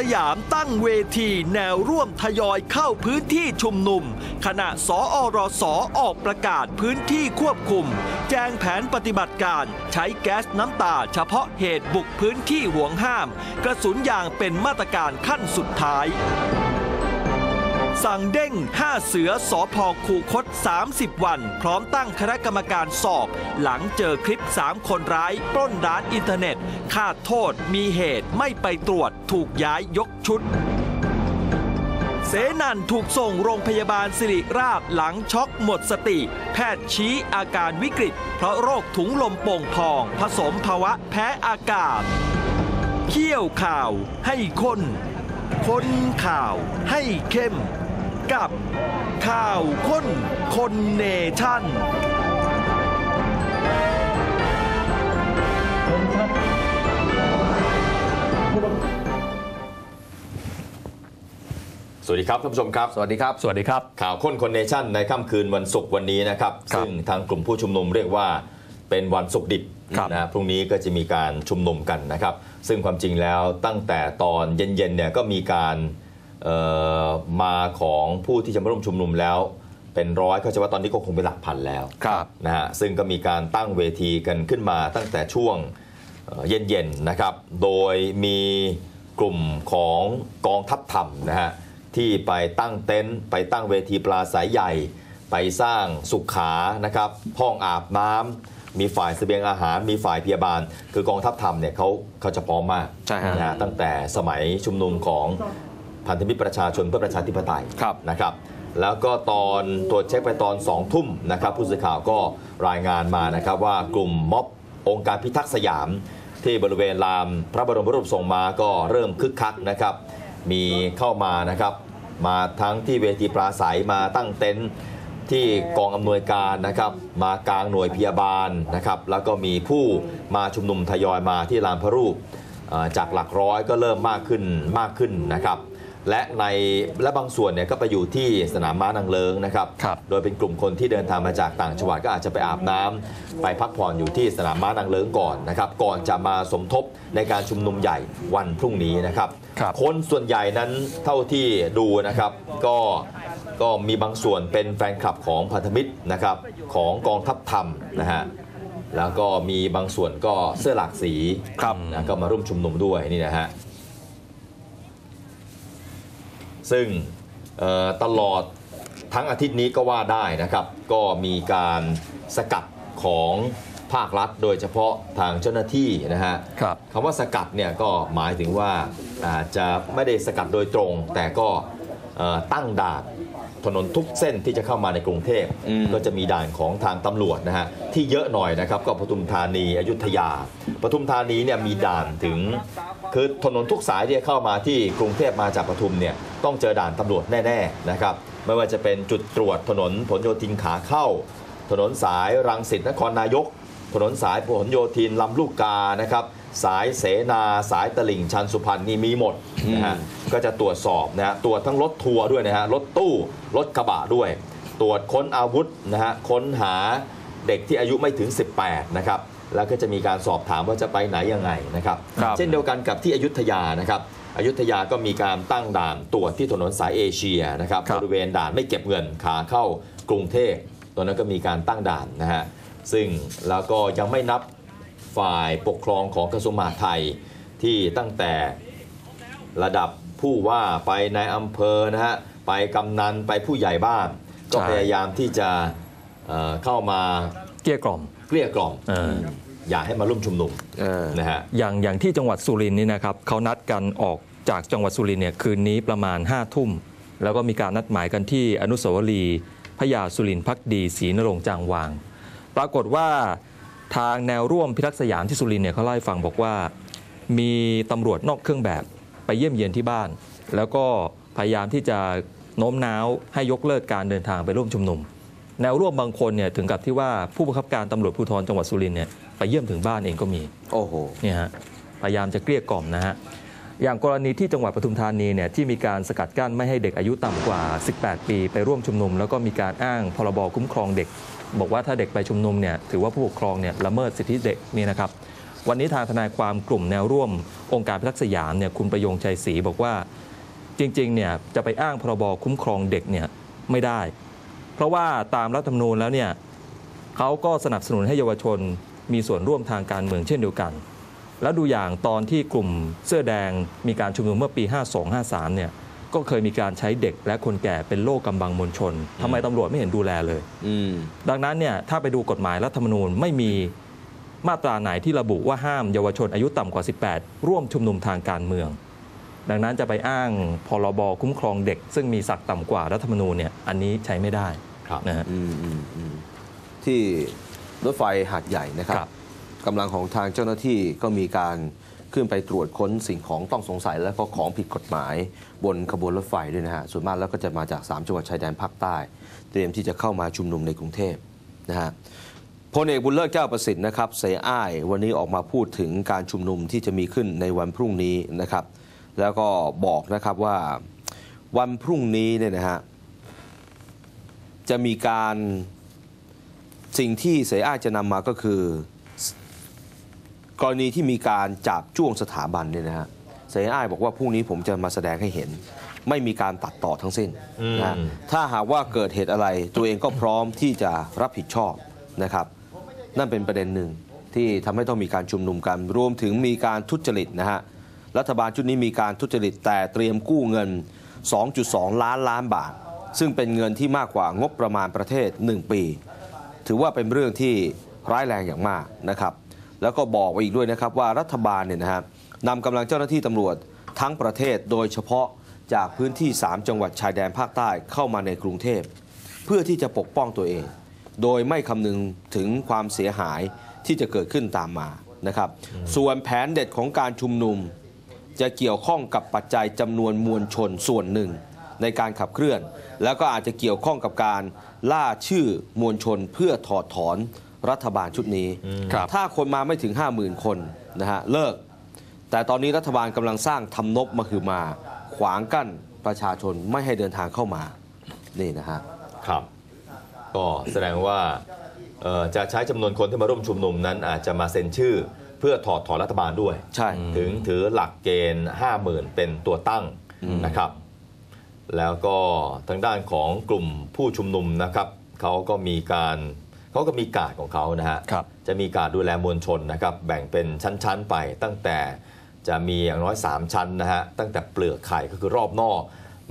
สยามตั้งเวทีแนวร่วมทยอยเข้าพื้นที่ชุมนุม ขณะสอรสออกประกาศพื้นที่ควบคุม แจ้งแผนปฏิบัติการใช้แก๊สน้ำตาเฉพาะเหตุบุกพื้นที่ห่วงห้าม กระสุนยางเป็นมาตรการขั้นสุดท้าย สั่งเด้ง 5 เสือสอพอคูคต 30 วัน พร้อมตั้งคณะกรรมการสอบ หลังเจอคลิป 3 คนร้ายปล้นร้านอินเทอร์เน็ตคาดโทษมีเหตุไม่ไปตรวจถูกย้ายยกชุดเสนันถูกส่งโรงพยาบาลสิริราชหลังช็อกหมดสติ แพทย์ชี้อาการวิกฤต เพราะโรคถุงลมโป่งพอง ผสมภาวะแพ้อากาศ เขี้ยวข่าวให้ข้น คนข่าวให้เข้ม กับ ข่าวข้นคนเนชั่นสวัสดีครับท่านผู้ชมครับ สวัสดีครับ สวัสดีครับ ข่าวค้นคนเนชั่นในค่ำคืนวันศุกร์วันนี้นะครับครับซึ่งทางกลุ่มผู้ชุมนุมเรียกว่าเป็นวันศุกร์ดิบครับนะพรุ่งนี้ก็จะมีการชุมนุมกันนะครับ ซึ่งความจริงแล้วตั้งแต่ตอนเย็นๆเนี่ยก็มีการเอ่อ มาของผู้ที่จะมาร่วมชุมนุมแล้ว เป็นร้อยก็จะว่าตอนนี้ก็คงเป็นหลักพันแล้วครับนะฮะซึ่งก็มีการตั้งเวทีกันขึ้นมาตั้งแต่ช่วงเอ่อเย็นๆนะครับ โดยมีกลุ่มของกองทัพธรรมนะฮะที่ไปตั้งเต็นท์ไปตั้งเวทีปลาสายใหญ่ ไปสร้างสุขานะครับห้องอาบน้ำมีฝ่ายเสบียงอาหาร มีฝ่ายพยาบาล คือกองทัพธรรมเนี่ยเขาเขาจะพร้อมมากใช่ฮะนะฮะตั้งแต่สมัยชุมนุมของ พันธมิตรประชาชนเพื่อประชาธิปไตยครับ นะครับ แล้วก็ตอนตรวจเช็คไปตอน2องทุ่มนะครับผู้สื่อข่าวก็รายงานมานะครับว่ากลุ่มม็อบองค์การพิทักษ์สยาม ที่บริเวณลานพระบรมรูปทรงม้าก็เริ่มคึกคักนะครับ มีเข้ามานะครับ มาทั้งที่เวทีปราศัยมาตั้งเต็นท์ที่กองอำนวยการนะครับมากลางหน่วยพยาบาลนะครับ แล้วก็มีผู้มาชุมนุมทยอยมาที่ลานพระรูปเอ่อจากหลักร้อยก็เริ่มมากขึ้นมากขึ้นนะครับ และในและบางส่วนเนี่ยก็ไปอยู่ที่สนามม้านางเลิงนะครับ ครับ โดยเป็นกลุ่มคนที่เดินทางมาจากต่างจังหวัดก็อาจจะไปอาบน้ำไปพักผ่อนอยู่ที่สนามม้านางเลิงก่อนนะครับ ก่อนจะมาสมทบในการชุมนุมใหญ่วันพรุ่งนี้นะครับครับคนส่วนใหญ่นั้นเท่าที่ดูนะครับก็ก็มีบางส่วนเป็นแฟนคลับของพันธมิตรนะครับของกองทัพธรรมนะฮะแล้วก็มีบางส่วนก็เสื้อหลากสีครับนะก็มาร่วมชุมนุมด้วยนี่นะฮะ ซึ่งเอ่อตลอดทั้งอาทิตย์นี้ก็ว่าได้นะครับ ก็มีการสกัดของภาครัฐ โดยเฉพาะทางเจ้าหน้าที่นะฮะครับคำว่าสกัดเนี่ยก็หมายถึงว่าอาจจะไม่ได้สกัดโดยตรง แต่ก็เอ่อตั้งด่านถนนทุกเส้นที่จะเข้ามาในกรุงเทพอืมก็จะมีด่านของทางตำรวจนะฮะที่เยอะหน่อยนะครับก็ปทุมธานีอยุธยาปทุมธานีเนี่ยมีด่านถึง คือถนนทุกสายที่จะเข้ามาที่กรุงเทพมาจากปทุมเนี่ย ต้องเจอด่านตำรวจแน่ๆนะครับไม่ว่าจะเป็นจุดตรวจถนนผลโยธินขาเข้า ถนนสายรังสิตนครนายก ถนนสายพหลโยธินลำลูกกานะครับสายเสนาสายตลิ่งชันสุพรรณนี่มีหมดนะฮะก็จะตรวจสอบนะฮะตรวจทั้งรถทัวร์ด้วยนะฮะรถตู้รถกระบะด้วย ตรวจค้นอาวุธนะฮะค้นหาเด็กที่อายุไม่ถึง 18นะครับแล้วก็จะมีการสอบถามว่าจะไปไหนยังไงนะครับครับเช่นเดียวกันกับที่อยุธยานะครับ อยุธยาก็มีการตั้งด่านตรวจที่ถนนสายเอเชียนะครับครับบริเวณด่านไม่เก็บเงินขาเข้ากรุงเทพตอนนั้นก็มีการตั้งด่านนะฮะซึ่งแล้วก็ยังไม่นับฝ่ายปกครองของกระทรวงมหาดไทยที่ตั้งแต่ระดับผู้ว่าไปในอำเภอนะฮะไปกำนันไปผู้ใหญ่บ้าน ก็ใช่พยายามที่จะเอ่อเข้ามาเกลี้ยกล่อมเกลี้ยกล่อมเอออยากให้มาร่วมชุมนุมเออนะฮะอย่างอย่างที่จังหวัดสุรินทร์นี่นะครับเขานัดกันออกจากจังหวัดสุรินทร์เนี่ยคืนนี้ประมาณ5้าทุ่ม แล้วก็มีการนัดหมายกันที่อนุสาวรีย์พระยาสุรินทร์พักดีศรีนรงค์จางวาง ปรากฏว่าทางแนวร่วมพิทักษ์สยามที่สุรินทร์เนี่ยเขาเล่าให้ฟังบอกว่า มีตำรวจนอกเครื่องแบบไปเยี่ยมเยียนที่บ้าน แล้วก็พยายามที่จะโน้มน้าวให้ยกเลิกการเดินทางไปร่วมชุมนุม แนวร่วมบางคนเนี่ยถึงกับที่ว่าผู้บังคับการตำรวจภูธรจังหวัดสุรินทร์เนี่ยไปเยี่ยมถึงบ้านเองก็มี โอ้โหเนี่ยฮะพยายามจะเกลี้ยกล่อมนะฮะอย่างกรณีที่จังหวัดปทุมธานีเนี่ยที่มีการสกัดกั้นไม่ให้เด็กอายุต่ำกว่า 18 ปี ไปร่วมชุมนุม แล้วก็มีการอ้างพรบคุ้มครองเด็ก บอกว่าถ้าเด็กไปชุมนุมเนี่ยถือว่าผู้ปกครองเนี่ยละเมิดสิทธิเด็กนี่นะครับวันนี้ทางทนายความกลุ่มแนวร่วม องค์การพิทักษ์สยามเนี่ยคุณประยงชัยศรีบอกว่าจริงๆเนี่ยจะไปอ้างพรบคุ้มครองเด็กเนี่ยไม่ได้ เพราะว่าตามรัฐธรรมนูญแล้วเนี่ยเขาก็สนับสนุนให้เยาวชนมีส่วนร่วมทางการเมืองเช่นเดียวกัน แล้วดูอย่างตอนที่กลุ่มเสื้อแดงมีการชุมนุมเมื่อปี 52-53 เนี่ยก็เคยมีการใช้เด็กและคนแก่เป็นโล่กำบังมวลชนทำไมตำรวจไม่เห็นดูแลเลยอืมดังนั้นเนี่ยถ้าไปดูกฎหมายรัฐธรรมนูญไม่มีมาตราไหนที่ระบุว่าห้ามเยาวชนอายุต่ำกว่า 18 ร่วมชุมนุมทางการเมือง ดังนั้นจะไปอ้างพรบคุ้มครองเด็ก ซึ่งมีศักดิ์ต่ำกว่ารัฐธรรมนูญเนี่ยอันนี้ใช้ไม่ได้ครับ นะฮะอืมอืมอืมที่รถไฟหาดใหญ่นะครับครับกำลังของทางเจ้าหน้าที่ก็มีการขึ้นไปตรวจค้นสิ่งของต้องสงสัยและก็ของผิดกฎหมาย บนขบวนรถไฟด้วยนะฮะส่วนมากแล้วก็จะมาจาก 3 จังหวัดชายแดนภาคใต้ เตรียมที่จะเข้ามาชุมนุมในกรุงเทพนะฮะพลเอกบุญเลิศแก้วประสิทธิ์นะครับเสยอ้ายวันนี้ออกมาพูดถึงการชุมนุมที่จะมีขึ้นในวันพรุ่งนี้นะครับ แล้วก็บอกนะครับว่าวันพรุ่งนี้เนี่ยนะฮะ จะมีการสิ่งที่เสยอ้ายจะนำมาก็คือ กรณีที่มีการจับจ้วงสถาบันเนี่ยนะฮะเสยอ้ายบอกว่าพรุ่งนี้ผมจะมาแสดงให้เห็น ไม่มีการตัดต่อทั้งสิ้นนะฮะอืมถ้าหากว่าเกิดเหตุอะไรตัวเองก็พร้อมที่จะรับผิดชอบนะครับ นั่นเป็นประเด็นหนึ่งที่ทำให้ต้องมีการชุมนุมกัน รวมถึงมีการทุจริตนะฮะรัฐบาลชุดนี้มีการทุจริตแต่เตรียมกู้เงิน 2.2 ล้านล้านบาท ซึ่งเป็นเงินที่มากกว่างบประมาณประเทศ 1 ปี ถือว่าเป็นเรื่องที่ร้ายแรงอย่างมากนะครับ แล้วก็บอกไว้อีกด้วยนะครับว่ารัฐบาลเนี่ยนะฮะนำกำลังเจ้าหน้าที่ตำรวจทั้งประเทศโดยเฉพาะจากพื้นที่ 3 จังหวัดชายแดนภาคใต้เข้ามาในกรุงเทพ เพื่อที่จะปกป้องตัวเอง โดยไม่คำนึงถึงความเสียหายที่จะเกิดขึ้นตามมานะครับ ส่วนแผนเด็ดของการชุมนุม จะเกี่ยวข้องกับปัจจัยจำนวนมวลชนส่วนหนึ่ง ในการขับเคลื่อน แล้วก็อาจจะเกี่ยวข้องกับการล่าชื่อมวลชนเพื่อถอดถอนรัฐบาลชุดนี้ครับถ้าคนมาไม่ถึง 50,000 คนนะฮะเลิก แต่ตอนนี้รัฐบาลกำลังสร้างทำนบมาคือมา ขวางกั้นประชาชนไม่ให้เดินทางเข้ามานี่นะฮะครับก็แสดงว่าเอ่อจะใช้จำนวนคนที่มาร่วมชุมนุมนั้น อาจจะมาเซ็นชื่อเพื่อถอดถอนรัฐบาลด้วย ใช่ ถึงถือหลักเกณฑ์ 50,000 เป็นตัวตั้งนะครับ แล้วก็ทางด้านของกลุ่มผู้ชุมนุมนะครับเขาก็มีการเขาก็มีการดของเขานะฮะครับจะมีการดูแลมวลชนนะครับ แบ่งเป็นชั้นๆไป ตั้งแต่จะมีอย่างน้อย 3 ชั้นนะฮะตั้งแต่เปลือกไข่ก็คือรอบนอก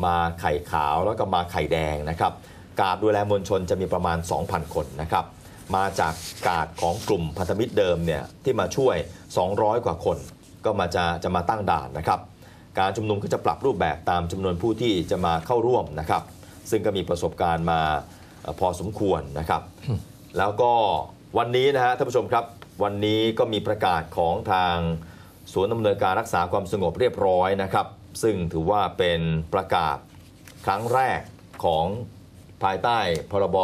มาไข่ขาวแล้วก็มาไข่แดงนะครับ การดูแลมวลชนจะมีประมาณ 2,000 คนนะครับ มาจากการดของกลุ่มพันธมิตรเดิมเนี่ยที่มาช่วย 200 กว่าคน ก็มาจะจะมาตั้งด่านนะครับ การชุมนุมก็จะปรับรูปแบบตามจำนวนผู้ที่จะมาเข้าร่วมนะครับ ซึ่งก็มีประสบการณ์มาเอ่อพอสมควรนะครับ แล้วก็วันนี้นะฮะท่านผู้ชมครับ วันนี้ก็มีประกาศของทางศูนย์ดำเนินการรักษาความสงบเรียบร้อยนะครับ ซึ่งถือว่าเป็นประกาศครั้งแรกของภายใต้พรบ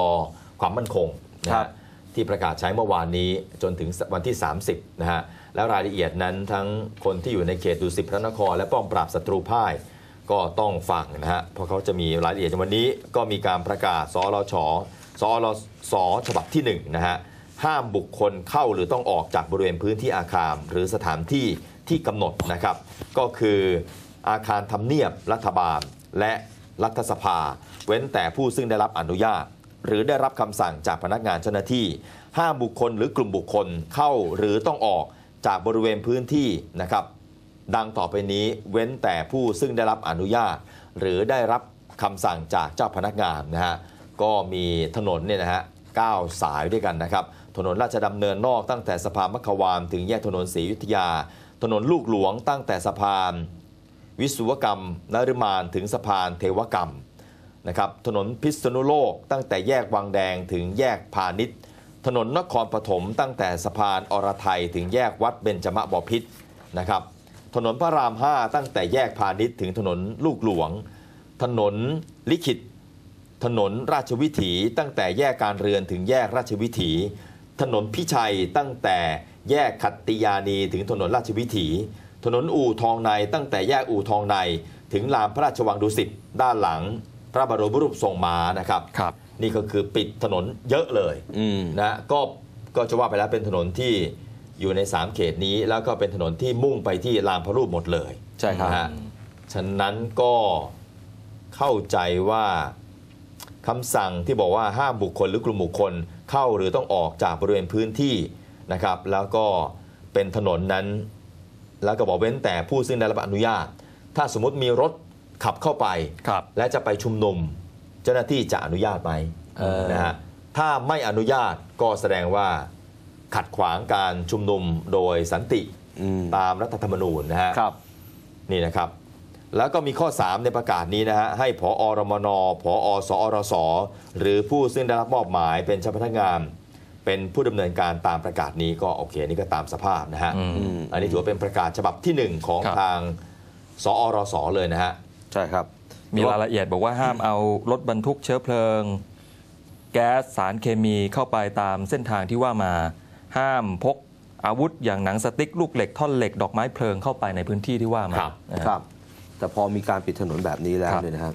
ความมั่นคงนะครัฮะบที่ประกาศใช้เมื่อวานนี้จนถึงวันที่ 30นะฮะ แล้วรายละเอียดนั้นทั้งคนที่อยู่ในเขตดุสิตพระนคร และป้อมปราบศัตรูพ่ายก็ต้องฟังนะฮะเพราะเขาจะมีรายละเอียดวันนี้ก็มีการประกาศสอรชสอรสฉบับที่1นะฮะห้ามบุคคลเข้าหรือต้องออกจากบริเวณพื้นที่อาคาร หรือสถานที่ที่กำหนดนะครับ ก็คืออาคารทำเนียบรัฐบาลและรัฐสภา เว้นแต่ผู้ซึ่งได้รับอนุญาต หรือได้รับคำสั่งจากพนักงานเจ้าหน้าที่ห้ามบุคคลหรือกลุ่มบุคคลเข้าหรือต้องออก จากบริเวณพื้นที่นะครับ ดังต่อไปนี้เว้นแต่ผู้ซึ่งได้รับอนุญาต หรือได้รับคำสั่งจากเจ้าพนักงานนะฮะก็มีถนนเนี่ยนะฮะ9สายด้วยกันนะครับ ถนนราชดำเนินนอกตั้งแต่สะพานมัควานถึงแยกถนนศรียุธยา ถนนลูกหลวงตั้งแต่สะพานวิศวกรรมนฤมานถึงสะพานเทวกรรมนะครับ ถนนพิษณุโลกตั้งแต่แยกวังแดงถึงแยกพาณิชย์ ถนนนครปฐมตั้งแต่สะพานอรไทยถึงแยกวัดเบญจมบพิตรนะครับ ถนนพระราม 5 ตั้งแต่แยกพาณิชย์ถึงถนนลูกหลวง ถนนลิขิต ถนนราชวิถีตั้งแต่แยกการเรือนถึงแยกราชวิถี ถนนพิชัยตั้งแต่แยกขัตติยานีถึงถนนราชวิถี ถนนอู่ทองในตั้งแต่แยกอู่ทองใน ถึงลานพระราชวังดุสิตด้านหลัง พระบรมรูปทรงม้านะครับครับ นี่ก็คือปิดถนนเยอะเลยอืมนะก็ก็จะว่าไปแล้วเป็นถนนที่อยู่ใน 3 เขตนี้ แล้วก็เป็นถนนที่มุ่งไปที่ลานพระรูปหมดเลยใช่ครับ นะฮะฉะนั้นก็เข้าใจว่าคำสั่งที่บอกว่าห้ามบุคคลหรือกลุ่มบุคคลเข้าหรือต้องออกจากบริเวณพื้นที่นะครับ แล้วก็เป็นถนนนั้น แล้วก็บอกเว้นแต่ผู้ซึ่งได้รับอนุญาต ถ้าสมมติมีรถขับเข้าไป ครับ และจะไปชุมนุม เจ้าหน้าที่จะอนุญาตไหมเออ นะฮะถ้าไม่อนุญาตก็แสดงว่าขัดขวางการชุมนุมโดยสันติอืมตามรัฐธรรมนูญนะฮะ ครับ นี่นะครับ แล้วก็มีข้อ 3 ในประกาศนี้นะฮะ ให้ผอรมนผอสอรส หรือผู้ซึ่งได้รับมอบหมายเป็นเจ้าพนักงาน เป็นผู้ดำเนินการตามประกาศนี้ก็โอเคนี่ก็ตามสภาพนะฮะอืมอันนี้ถือว่าเป็นประกาศฉบับที่หนึ่งของครับ ทางสอรสเลยนะฮะ ใช่ครับ มีรายละเอียดบอกว่าห้ามเอารถบรรทุกเชื้อเพลิง แก๊สสารเคมีเข้าไปตามเส้นทางที่ว่ามา ห้ามพกอาวุธอย่างหนังสติ๊กลูกเหล็กท่อนเหล็กดอกไม้เพลิงเข้าไปในพื้นที่ที่ว่ามาครับนะฮะครับ แต่พอมีการปิดถนนแบบนี้แล้วครับ เนี่ยนะครับ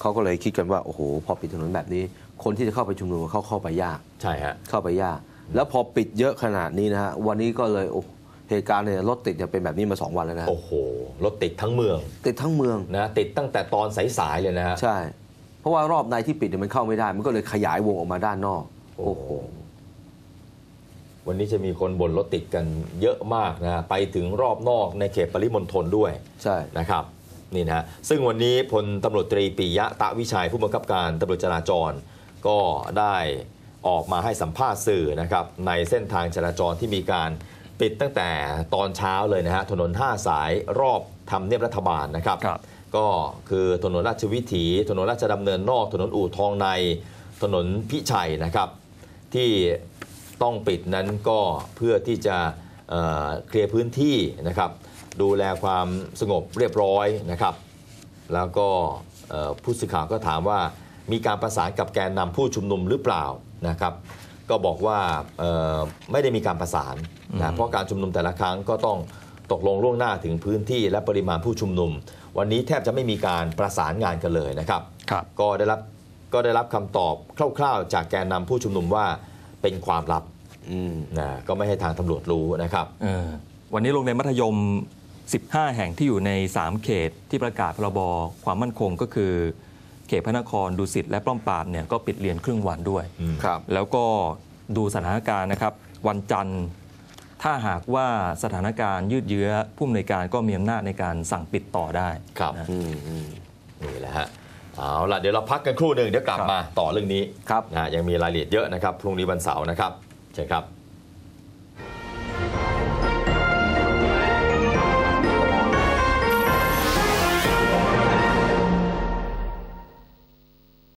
เขาก็เลยคิดกันว่าโอ้โหพอปิดถนนแบบนี้ คนที่จะเข้าไปชุมนุมเขาเข้าไปยาก ใช่ฮะ เข้าไปยาก แล้วพอปิดเยอะขนาดนี้นะฮะวันนี้ก็เลยโอ้ เหตุการณ์เนี่ยรถติดเนี่ยเป็นแบบนี้มาสองวันแล้วนะ โอ้โห รถติดทั้งเมือง ติดทั้งเมืองนะติดตั้งแต่ตอนสายๆเลยนะฮะใช่ เพราะว่ารอบในที่ปิดเนี่ยมันเข้าไม่ได้ มันก็เลยขยายวงออกมาด้านนอก โอ้โห วันนี้จะมีคนบ่นรถติดกันเยอะมากนะฮะไปถึงรอบนอกในเขตปริมณฑลด้วยใช่นะครับนี่นะฮะซึ่งวันนี้พลตำรวจตรีปิยะตะวิชัยผู้บังคับการตำรวจจราจร ก็ได้ออกมาให้สัมภาษณ์สื่อนะครับในเส้นทางจราจรที่มีการ ปิดตั้งแต่ตอนเช้าเลยนะฮะถนน5สายรอบทำเนียบรัฐบาลนะครับ ครับ ก็คือถนนราชวิถี ถนนราชดำเนินนอก ถนนอู่ทองใน ถนนพิชัยนะครับ ที่ต้องปิดนั้นก็เพื่อที่จะเอ่อเคลียร์พื้นที่นะครับ ดูแลความสงบเรียบร้อยนะครับ แล้วก็เอ่อผู้สื่อข่าวก็ถามว่ามีการประสานกับแกนนำผู้ชุมนุมหรือเปล่านะครับ ก็บอกว่าเอ่อไม่ได้มีการประสานนะเพราะการชุมนุมแต่ละครั้งก็ต้องตกลงล่วงหน้าถึงพื้นที่และปริมาณผู้ชุมนุม วันนี้แทบจะไม่มีการประสานงานกันเลยนะครับครับก็ได้รับก็ได้รับคำตอบคร่าวๆ จากแกนนำผู้ชุมนุมว่าเป็นความลับอืมนะก็ไม่ให้ทางตำรวจรู้นะครับเออวันนี้โรงเรียนมัธยม 15 แห่งที่อยู่ใน 3 เขตที่ประกาศพรบความมั่นคงก็คือ เขตพระนครดุสิตและป้อมปรามเนี่ยก็ปิดเรียนครึ่งวันด้วย ครับ แล้วก็ดูสถานการณ์นะครับ วันจันทร์ ถ้าหากว่าสถานการณ์ยืดเยื้อผู้อำนวยการก็มีอำนาจในการสั่งปิดต่อได้ครับนะ อืมอืมนี่แหละฮะเอาล่ะเดี๋ยวเราพักกันครู่หนึ่งเดี๋ยวกลับครับ มาต่อเรื่องนี้ครับ นะฮะยังมีรายละเอียดเยอะนะครับ พรุ่งนี้วันเสาร์นะครับเชิญครับ